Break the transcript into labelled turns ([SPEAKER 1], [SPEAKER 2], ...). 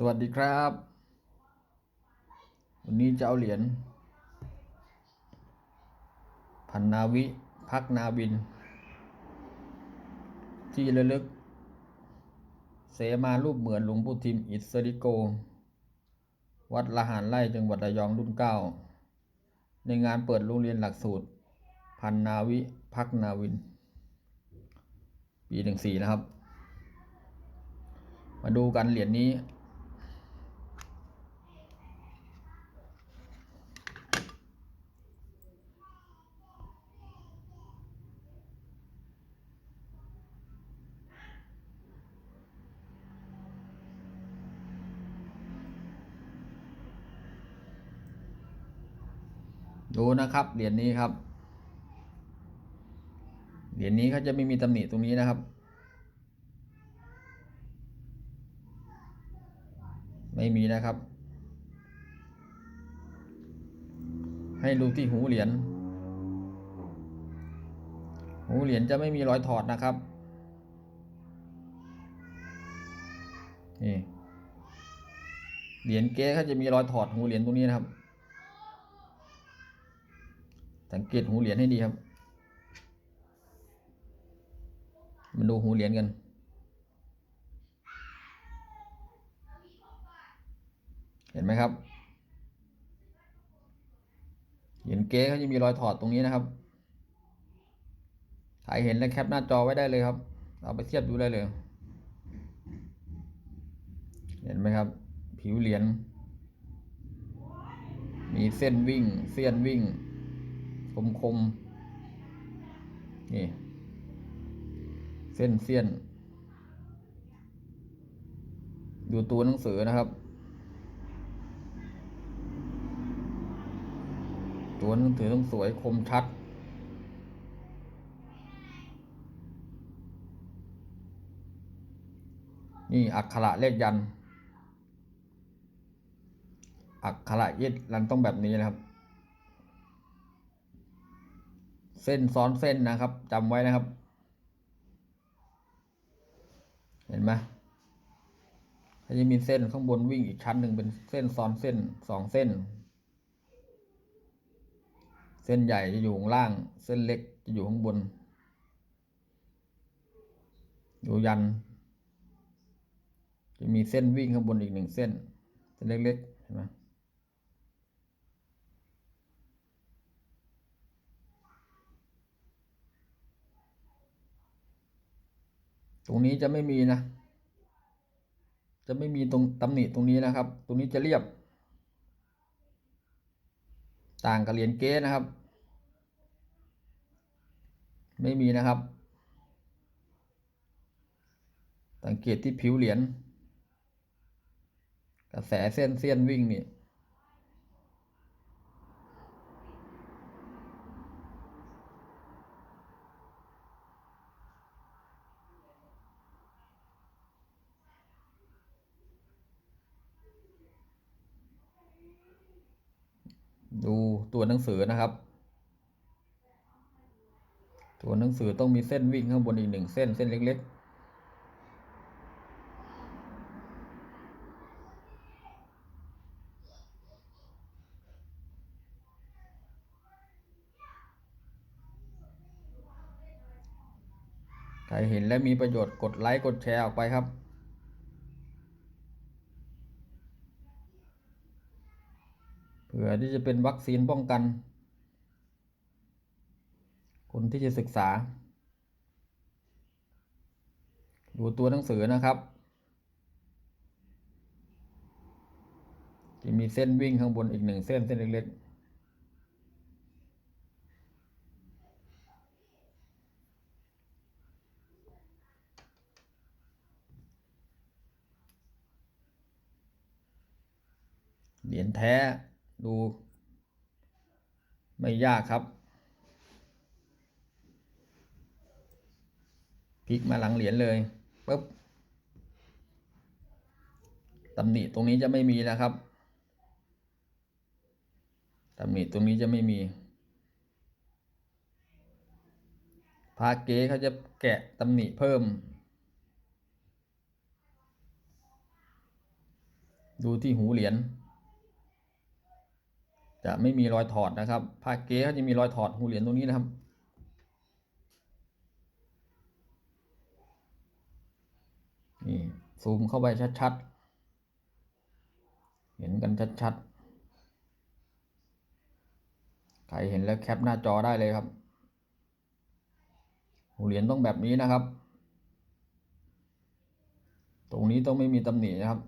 [SPEAKER 1] สวัสดีครับ วันนี้จะเอาเหรียญพันนาวิ พักนาวิน ที่ระลึก เสมารูปเหมือนหลวงปู่ทิมอิสริโก วัดละหารไร่จังหวัดระยองรุ่นเก้า ในงานเปิดโรงเรียนหลักสูตร พันนาวิ พักนาวิน ปีหนึ่งสี่นะครับ มาดูกันเหรียญนี้ ดูนะครับเหรียญนี้ครับ เหรียญนี้เขาจะไม่มีตำหนิตรงนี้นะครับ ไม่มีนะครับ ให้ดูที่หูเหรียญหูเหรียญจะไม่มีรอยถอดนะครับนี่เหรียญเก๊เขาจะมีรอยถอดหูเหรียญตรงนี้นะครับ สังเกตหูเหรียญให้ดีครับ มาดูหูเหรียญกัน เห็นไหมครับ เหรียญเก๊เขาจะมีรอยถอดตรงนี้นะครับใครเห็นแล้วแคปหน้าจอไว้ได้เลยครับเอาไปเทียบดูได้เลย เห็นไหมครับ ผิวเหรียญ มีเส้นวิ่ง เส้นวิ่ง คมคมๆ นี่ เส้นเสี้ยน ดูตัวหนังสือนะครับ ตัวหนังสือต้องสวยคมชัดนี่อักขระเลขยัน อักขระเย็ดลันต้องแบบนี้นะครับ เส้นซ้อนเส้นนะครับจำไว้นะครับ เห็นไหมเขาจะมีเส้นข้างบนวิ่งอีกชั้นหนึ่งเป็นเส้นซ้อนเส้นสองเส้น เส้นใหญ่จะอยู่ข้างล่าง เส้นเล็กจะอยู่ข้างบน อยู่ยัน จะมีเส้นวิ่งข้างบนอีกหนึ่งเส้น เส้นเล็กๆเห็นไหม ตรงนี้จะไม่มีนะ จะไม่มีตรงตำหนิตรงนี้นะครับ ตรงนี้จะเรียบ ต่างกับเหรียญเก๊นะครับ ไม่มีนะครับ สังเกตที่ผิวเหรียญกระแสเส้นเส้นวิ่งนี่ ดูตัวหนังสือนะครับ ตัวหนังสือต้องมีเส้นวิ่งข้างบนอีกหนึ่งเส้นเส้นเล็ก ๆใครเห็นและมีประโยชน์กดไลค์ กดแชร์ออกไปครับ เผื่อที่จะเป็นวัคซีนป้องกัน คนที่จะศึกษา ดูตัวหนังสือนะครับ จะมีเส้นวิ่งข้างบนอีกหนึ่งเส้นเส้นเล็กๆเหรียญแท้ ดู ไม่ยากครับพลิกมาหลังเหรียญเลยปุ๊บตำหนิตรงนี้จะไม่มีนะครับตำหนิตรงนี้จะไม่มีพาเก๋เขาจะแกะตำหนิเพิ่ม ดูที่หูเหรียญ จะไม่มีรอยถอดนะครับผ้าเก๊เขาจะมีรอยถอดหูเหรียญตรงนี้นะครับ นี่ซูมเข้าไปชัดๆ เห็นกันชัดๆ ใครเห็นแล้วแคปหน้าจอได้เลยครับ หูเหรียญต้องแบบนี้นะครับ ตรงนี้ต้องไม่มีตำหนินะครับ